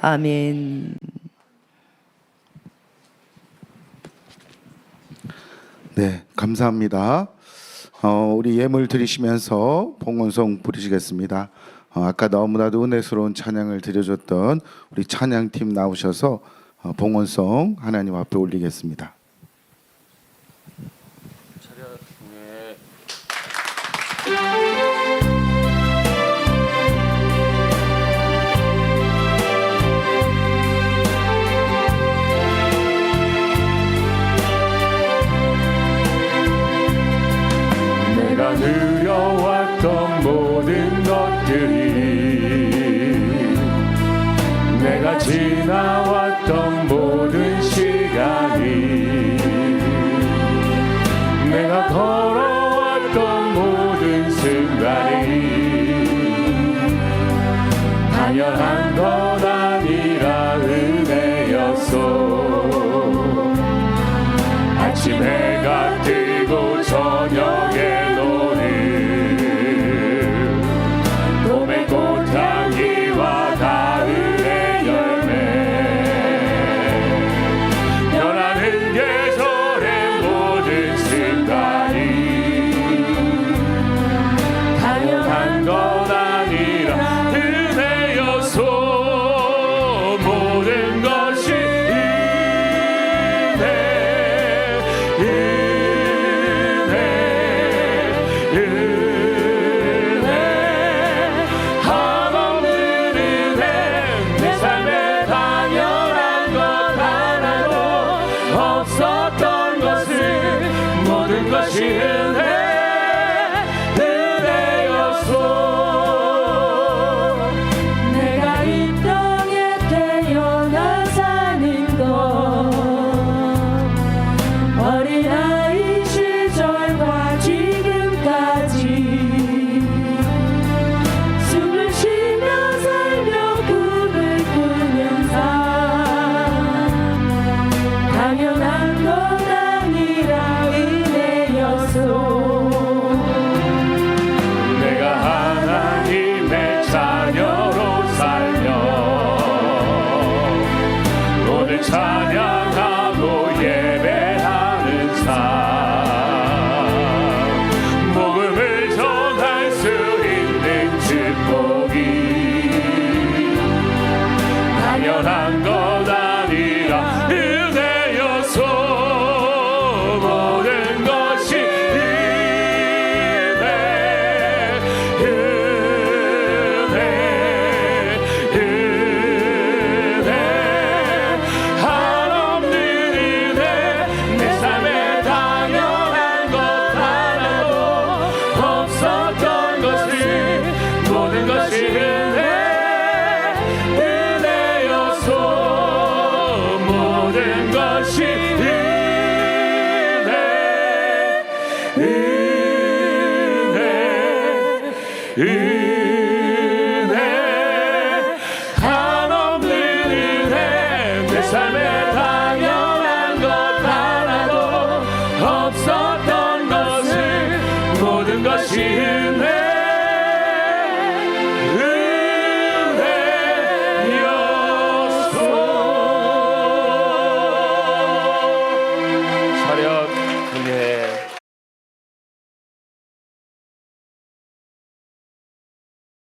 아멘. 네, 감사합니다. 어, 우리 예물 드리시면서 봉헌송 부르시겠습니다. 어, 아까 너무나도 은혜스러운 찬양을 드려줬던 우리 찬양팀 나오셔서 어, 봉헌송 하나님 앞에 올리겠습니다. 내가 누려왔던 모든 것들이 내가 지나왔던 모든 시간이 내가 걸어왔던 모든 순간이 당연한 건 아니라 은혜였어 아침 해가 뜨고 저녁에 모든 은혜 한없는 은혜 내 삶에 당연한 것 하나도 없었던 것을 모든 것이